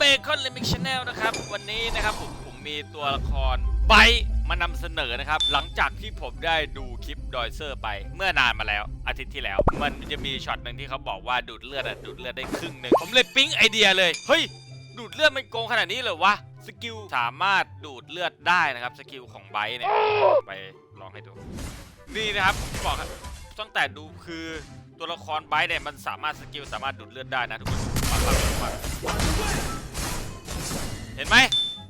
เบคอนเลมิกชาแนลนะครับ วันนี้นะครับผมผมมีตัวละครไบท์มานำเสนอนะครับ หลังจากที่ผมได้ดูคลิปดอยเซอร์ไปเมื่อนานมาแล้วอาทิตย์ที่แล้ว มันจะมีช็อตหนึ่งที่เขาบอกว่าดูดเลือดอะดูดเลือดได้ครึ่งหนึ่งผมเลยปิ๊งไอเดียเลย เฮ้ย ดูดเลือดมันโกงขนาดนี้เลยวะสกิลสามารถดูดเลือดได้นะครับสกิลของไบท์เนี่ยไปลองให้ดูนี่นะครับบอกครับตั้งแต่ดูคือตัวละครไบท์เนี่ยมันสามารถสกิลสามารถดูดเลือดได้นะทุกคนฟังฟังฟัง ห็นไหม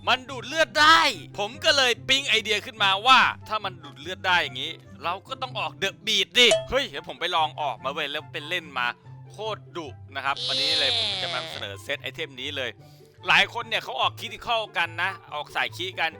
มันดูดเลือดได้ ผมก็เลยปิ๊งไอเดียขึ้นมาว่า ถ้ามันดูดเลือดได้อย่างนี้ เราก็ต้องออกเดอะบีดดิ เฮ้ย เดี๋ยวผมไปลองออกมาเว้ยแล้วเป็นเล่นมาโคตรดุนะครับ วันนี้เลยผมจะมานำเสนอเซตไอเทมนี้เลย หลายคนเนี่ยเขาออกคิติคอลกันนะ ออกสายคีกัน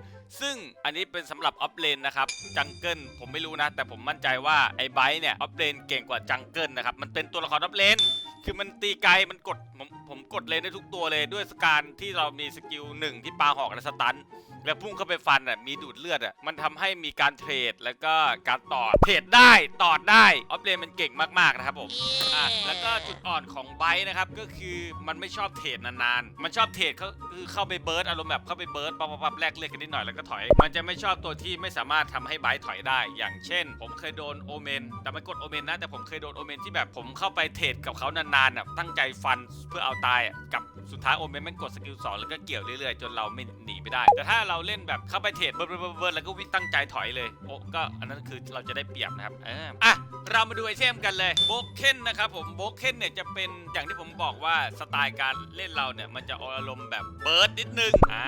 ซึ่งอันนี้เป็นสำหรับออฟเลนนะครับ จังเกิลผมไม่รู้นะ แต่ผมมั่นใจว่าไอ้ไบท์เนี่ยออฟเลนเก่งกว่าจังเกิลนะครับ มันเป็นตัวละครออฟเลน คือมันตีไกลมันกดผมผมกดเลนได้ทุกตัวเลยด้วยสการที่เรามีสกิลหนึ่งที่ปาหอกและสตัน แล้วพุ่งเข้าไปฟันอะมีดูดเลือดอะมันทำให้มีการเทรดแล้วก็การต่อเทรดได้ตอดได้ออฟเลนมันเก่งมากๆนะครับผมอะแล้วก็จุดอ่อนของไบท์นะครับก็คือมันไม่ชอบเทรดนานๆมันชอบเทรดเขาคือเข้าไปเบิร์ดอารมณ์แบบเข้าไปเบิร์ดปั๊บปั๊บแลกเลือดกันนิดหน่อยแล้วก็ถอย มันจะไม่ชอบตัวที่ไม่สามารถทำให้ไบท์ถอยได้ อย่างเช่น ผมเคยโดนโอเมนแต่ไม่กดโอเมนนะแต่ผมเคยโดนโอเมนที่แบบผมเข้าไปเทรดกับเขานานๆอะตั้งใจฟันเพื่อเอาตายกับสุดท้ายโอเมนมันกดสกิลสองแล้วก็เกี่ยวเรื่อยๆ จนเราไม่หนีไม่ได้แต่ถ้าเราเล่นแบบเข้าไปเทรดเบิร์ดเบิร์ดแล้วก็วิ่งตั้งใจถอยเลยโอ้ก็อันนั้นคือเราจะได้เปรียบนะครับเอออะเรามาดูไอเทมกันเลยโบเคนนะครับผมโบเคนเนี่ยจะเป็นอย่างที่ผมบอกว่าสไตล์การเล่นเราเนี่ยมันจะอารมณ์แบบเบิร์ดนิดนึงอ่า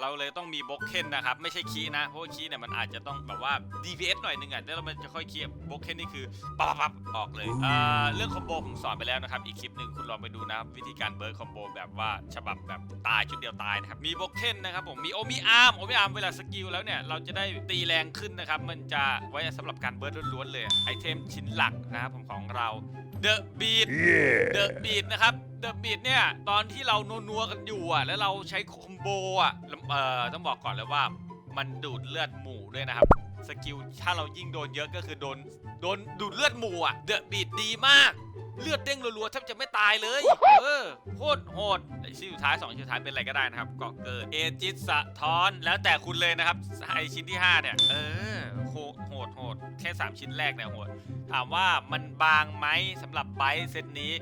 เราเลยต้องมีโบเคนนะครับ ไม่ใช่คีย์นะเพราะว่าคีย์เนี่ยมันอาจจะต้องแบบว่า DPS หน่อยนึงอะแล้วมันจะค่อยคีย์โบเคนนี่คือปั๊บปั๊บออกเลยอ่าเรื่องคอมโบผมสอนไปแล้วนะครับ อีกคลิปหนึ่งคุณลองไปดูนะครับ วิธีการเบิร์ดคอมโบแบบว่าฉบับแบบตายชุดเดียวตายนะครับ มีโบเคนนะครับผมมีโอมิอาร์มโอมิอาร์มเวลาสกิลแล้วเนี่ยเราจะได้ตีแรงขึ้นนะครับมันจะไว้สำหรับการเบิร์ดล้วนๆเลยไอเทมชิ้นหลักนะครับผมของเรา The Beat The Beat นะครับ The Beat เนี่ยตอนที่เรานัวๆกันอยู่อะแล้วเราใช้คอมโบอะแล้วเอ่อต้องบอกก่อนเลยว่ามันดูดเลือดหมู่ด้วยนะครับสกิลถ้าเรายิ่งโดนเยอะก็คือโดนโดนดูดเลือดหมู่อะ The Beat ดีมาก เลือดเด้งรัวๆแทบจะไม่ตายเลย เออโคตรโหดไอ้ ชิ้นสุดท้ายสองชิ้นสุดท้ายเป็นอะไรก็ได้นะครับเกาะเกิดเอจิตสะท้อนแล้วแต่คุณเลยนะครับไอชิ้นที่ 5 เนี่ย เออโหดโหดโหดแค่ 3 ชิ้นแรกเนี่ยโหดถามว่ามันบางไหมสำหรับไบต์เซตนี้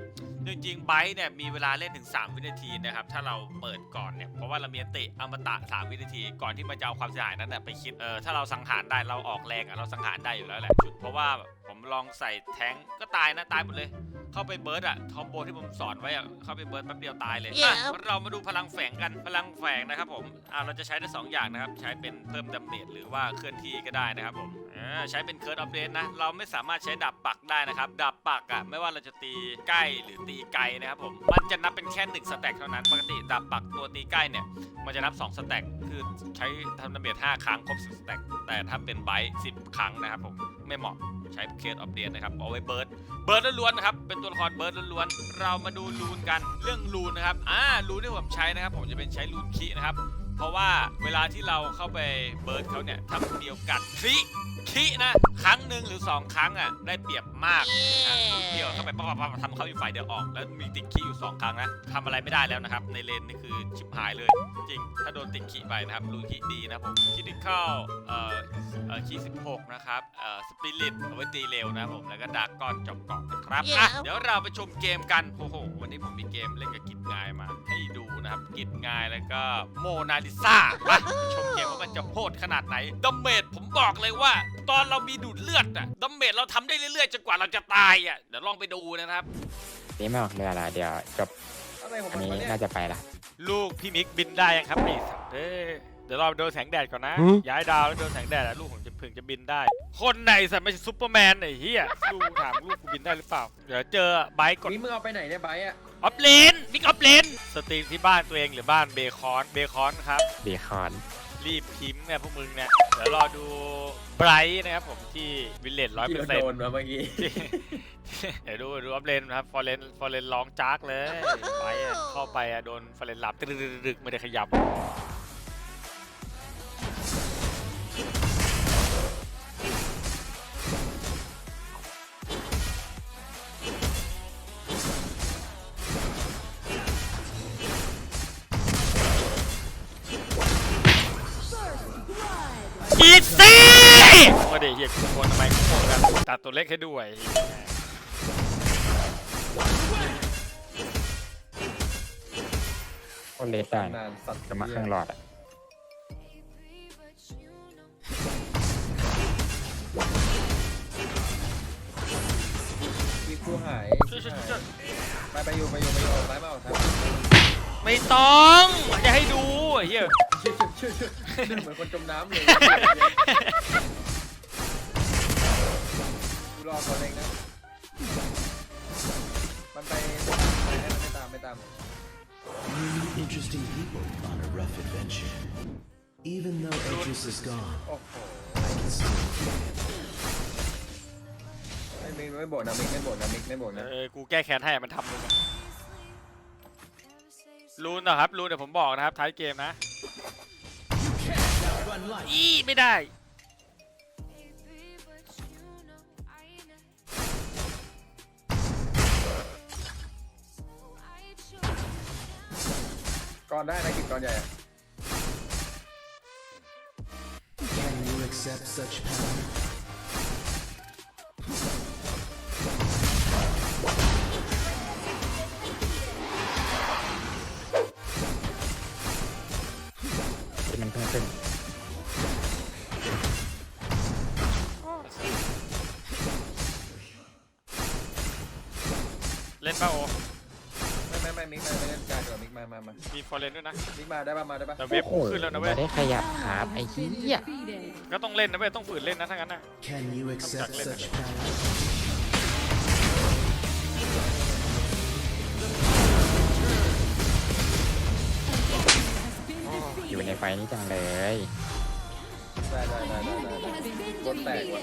จริงๆไบต์เนี่ยมีเวลาเล่นถึง 3 วินาทีนะครับ ถ้าเราเปิดก่อนเนี่ยเพราะว่าเรามีอันติอมตะ 3 วินาทีก่อนที่มันจะเอาความเสียหายนั้นน่ะไปคิดเออถ้าเราสังหารได้เราออกแรงอะเราสังหารได้อยู่แล้วแหละชุดเพราะว่าผมลองใส่แท้งก็ตายนะตายหมดเลย เข้าไปเบิร์ดอะคอมโบที่ผมสอนไว้อะเข้าไปเบิร์ดแป๊บเดียวตายเลยเดี๋ยวอะเรามาดูพลังแฝงกันพลังแฝงนะครับผมอ่าเราจะใช้ได้สองอย่างนะครับ ใช้เป็นเพิ่มดาเมจหรือว่าเคลื่อนที่ก็ได้นะครับผมอ่าใช้เป็นเคิร์ดอัปเดตนะ เราไม่สามารถใช้ดาบปักได้นะครับ ดาบปักอะไม่ว่าเราจะตีใกล้หรือตีไกลนะครับผม มันจะนับเป็นแค่หนึ่งสแต็กเท่านั้น ปกติดาบปักตัวตีใกล้เนี่ย มันจะนับ2สแต็ก คือใช้ทำดาเมจ5ครั้งครบ 10สแต็กแต่ถ้าเป็นไบต์10 ครั้งนะครับผม ไม่เหมาะใช้เคสออฟเดนนะครับ เอาไว้เบิร์ดเบิร์ดล้วนๆนะครับ เป็นตัวละครเบิร์ดล้วนๆเรามาดูรูนกันเรื่องรูนนะครับอ่ารูนที่ผมใช้นะครับ ผมจะเป็นใช้รูนคีนะครับ เพราะว่าเวลาที่เราเข้าไปเบิร์ดเขาเนี่ยถ้ามีโอกาสคีคีนะครั้งหนึ่งหรือ 2 ครั้งอะได้เปรียบมากนะรูนเดียวเข้าไปปั๊บปั๊บปั๊บทำเขาอยู่ฝ่ายเดียวออก แล้วมีติดคีอยู่2ครั้งนะทำอะไรไม่ได้แล้วนะครับ ในเลนนี่คือชิบหายเลย จริง ถ้าโดนติดคีไปนะครับรูนคีดีนะครับผมคิดิเข้าเอ่อเอ่อคีย์16นะครับเอ่อสปิริตเอาไว้ตีเร็วนะครับผมแล้วก็ดาร์กก้อนจบเกาะนะครับอะเดี๋ยวเดี๋ยวเราไปชมเกมกันโอ้โหวันนี้ผมมีเกมเล่นกับกิจงายมา ให้ดูนะครับกิจงายแล้วก็โมนาลิซาไปชมเกมว่ามันจะโหดขนาดไหนดัมเมจผมบอกเลยว่า ตอนเรามีดูดเลือดอะดัมเมจเราทำได้เรื่อยๆจนกว่าเราจะตายอะเดี๋ยวลองไปดูนะครับ นี่ไม่ออกเรือละเดี๋ยวจบ อะไรของอันมันนี้วะเนี่ยน่าจะไปละลูกพี่มิกบินได้ยังครับไอ้สัตว์เอ้ยเดี๋ยวเราโดนแสงแดดก่อนนะ ย้ายดาวแล้วโดนแสงแดดแล้วลูกผมจะพึงจะบินได้ คนไหนสัตว์ไม่ใช่ซุปเปอร์แมนไอ้เหี้ยลูกถามลูกกูบินได้หรือเปล่า เดี๋ยวเจอไบค์กดนี่มึงเอาไปไหนเนี่ยไบร์ทอะออฟเลนมิกออฟเลนสตรีมที่บ้านตัวเองหรือบ้านเบคอน เบคอนครับ เบคอน รีบพิมพ์เนี่ยพวกมึงเนี่ยเดี๋ยวรอดูไบรท์นะครับผมที่วิลเลจร้อยที่เปอเราร์เซ็นโดต์นมาเมื่อกี้เดี๋ยวดูดูอัพเลนนะครับฟอร์เรนฟอร์เรนร้องจากเลยไปอะเข้าไปอะโดนฟอร์เรนหลับตึกๆๆไม่ได้ขยับ เดี๋ยวเฮียกูโกนทำไมกูโกนกันตัดตัวเล็กให้ด้วยก็เลสได้นานสัตว์จะมาเครื่องหลอดอะมีผู้หายช่วยช่วยช่วยไปไปอยู่ไปอยู่ไปอยู่ออกซ้ายมาออกซ้ายมาไม่ต้องจะให้ดูไอ้เฮียช่วยช่วยช่วยช่วยเหมือนคนจมน้ำเลยกู รอก่อนเองนะ มันไปไปให้มันไม่ตามไม่ตาม You meet interesting people on a rough adventure. Even though Edris is gone, โอ้โห I can still hear him. ไม่ไม่ไม่บ่นนะมิกไม่บ่นนะมิกไม่บ่นเอนะอกูแก้แค้นให้มันทำมึงอะรูนนะครับรูนเดี๋ยวผมบอกนะครับท้ายเกมนะ อีไม่ได้ ก่อนได้นะกินก่อนใหญ่อะ Can you accept such power? ที่มันเพิ่งขึ้นเล่นป่ะโอไมิกมาเล่นการเดีกว่ามิกมามามามีฟอร์เรนด้วยนะมิกมาได้ป่ะมาได้ป่ะแต่เว็บกูขึ้นแล้วนะเว้ย ไม่ได้ขยับขาไอ้เหี้ยก็ต้องเล่นนะเว้ย ต้องฝืนเล่นนะถ้างั้นน่ะ Can you accept Contact such lens. power? อยู่ในไฟนี้จังเลย ได้ได้ได้ได้ได้ได้รถแตกว่ะ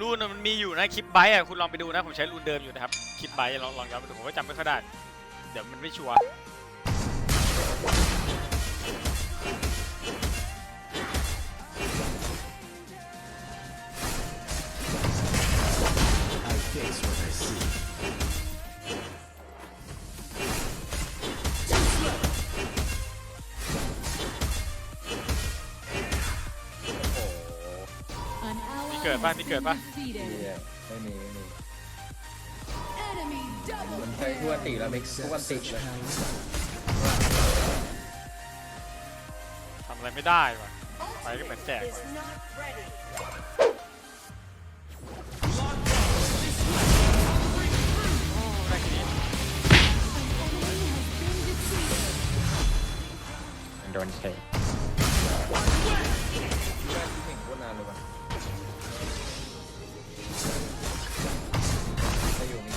รูนมันมีอยู่นะคลิปไบต์อะคุณลองไปดูนะ ผมใช้รูนเดิมอยู่นะครับ คลิปไบต์ลองลองย้อนไปดูผมก็จำไม่ค่อยได้ เดี๋ยวมันไม่ชัวร์ I fix what I see. มีเกิดป่ะมีเกิดป่ะเติแล้วมิกทุก Accept วันติด such เลย power? ทำอะไรไม่ได้ว่ะไปก็เหมือนแจกว่ะได้แค่นี้มันโดนเฉยแม่ที่เก่งโคตรนานเลยว่ะไปอยู่มิก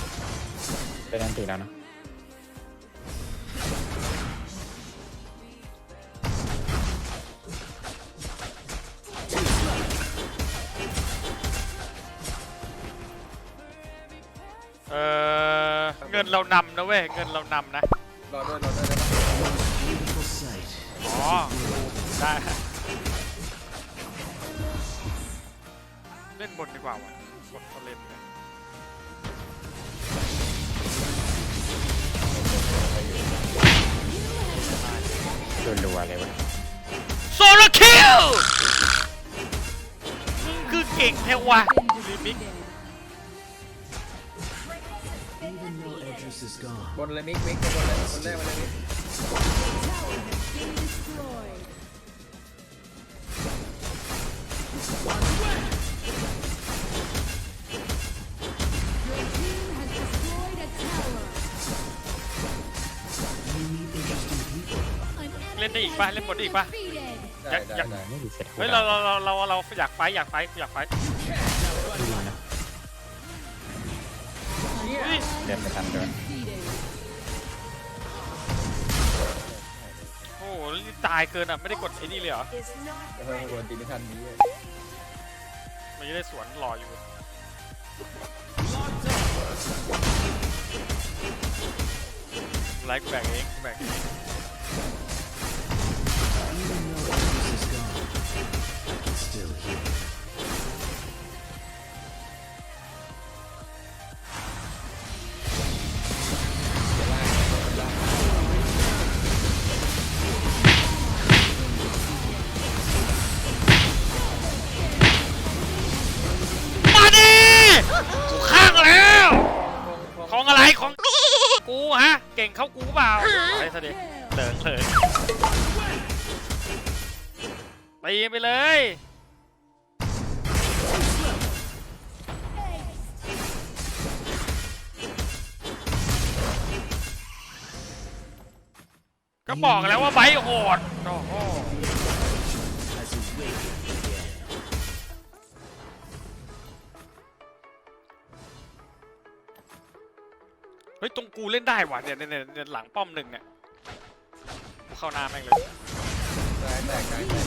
เป็นอันตีแล้วเนาะ นเรานำนะเว้ยเงินเรานำนะรอด้วยรอด้วยได้ปะ Beautiful sight. อ๋อได้เล่นบนดีกว่าว่ะบนเขาเล่นกันรัวๆเลยเว้ยโซโลคิลมึงคือเก่งแท้วะลิมิก บนเลยมิกมิกบนเลยบนแรกมาเลยมิก been destroyed. Your team has destroyed a tower. you meet interesting people. An เล่นได้ enemy อีกปะ has เล่นบน been ได้อีกปะ defeated. ได้ยัได้งได้ไม่ดีเสร็จเฮ้ยเราเราเราเราเราอยากไฟท์อยากไฟท์อยากไฟท์ดีนะเนี่ยเฮ้ยเดินไปทันด้วย Defeated. ตายเกินอะ ไม่ได้กดไอ้นี่เลยเหรอ เออโดนตีไม่ทันนี้เลยมันจะได้สวนรออยู่ ไลฟ์กูแบกเองกูแบกเอง ก็บอกแล้วว่าไบค์โหดโอ้โหเฮ้ยตรงกูเล่นได้ว่ะเนี่ยเนี่ยเนี่ยหลังป้อมหนึ่งเนี่ยกูเข้าหน้าแม่งเลย แตกแตกแตก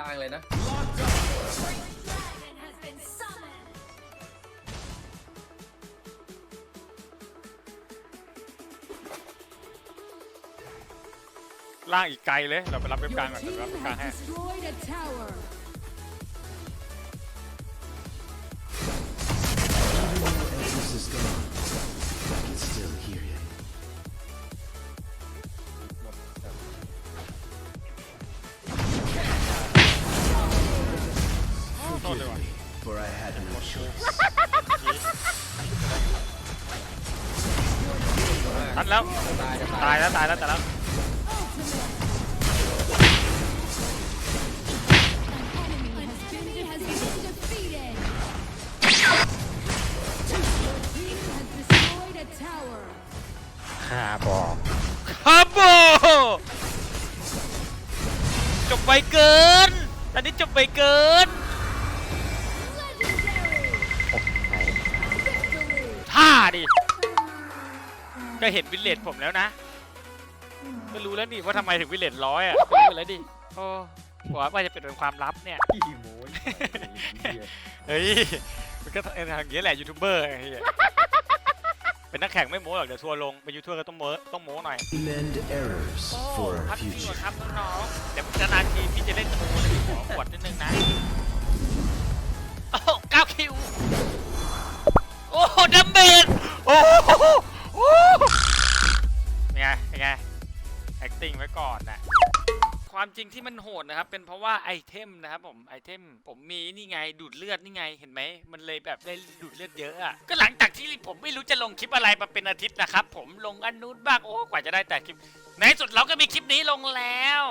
ล่างเลยนะ ล่างอีกไกลเลย เราไปรับเว็บกลางก่อนเดี๋ยวรับเว็บกลางให้ destroyed a tower. ทันแล้วจะตายจะตาตายยแล้วตายแล้วตายแล้ว An enemy has been, has been defeated. Your team has destroyed a tower. คาบอกครับโบจบไปเกินตอนนี้จบไปเกิน Legendary ท่าดิ ก็เห็นวิลเลจผมแล้วนะ ก็รู้แล้วนี่ว่าทำไมถึงวิลเลจร้อยอะก็รู้แล้วดิ โอ้บอกว่าจะเป็นความลับเนี่ยขี้โม้ยไอ้เหี้ยเฮ้ย มันก็ทางนี้แหละยูทูบเบอร์ไอ้เหี้ยเป็นนักแข่งไม่โม้หรอกเดี๋ยวทัวร์ลงเป็นยูทูบเบอร์ก็ต้องโม้ต้องโม้หน่อย Mend errors โอ้ for พั our กดีก future. ว่าครับน้องๆเดี๋ยวจะนานทีพี่จะเล่นโชว์นะพี่ขอขวดนิดนึงนะโอ้โหเก้าคิว โอ้โหดัมเบลโอ้โหโอ้โหเป็นไงเป็นไง acting ไว้ก่อนนะความจริงที่มันโหดนะครับ เป็นเพราะว่าไอเทมนะครับผมไอเทมผมมีนี่ไงดูดเลือดนี่ไงเห็นไหมมันเลยแบบได้ดูดเลือดเยอะอะก็หลังจากที่ผมไม่รู้จะลงคลิปอะไรมาเป็นอาทิตย์นะครับ ผมลงอันนู้นบ้างโอ้กว่าจะได้แต่คลิป ในที่สุดเราก็มีคลิปนี้ลงแล้ว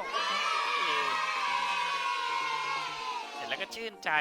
เห็นแล้วก็ชื่นใจ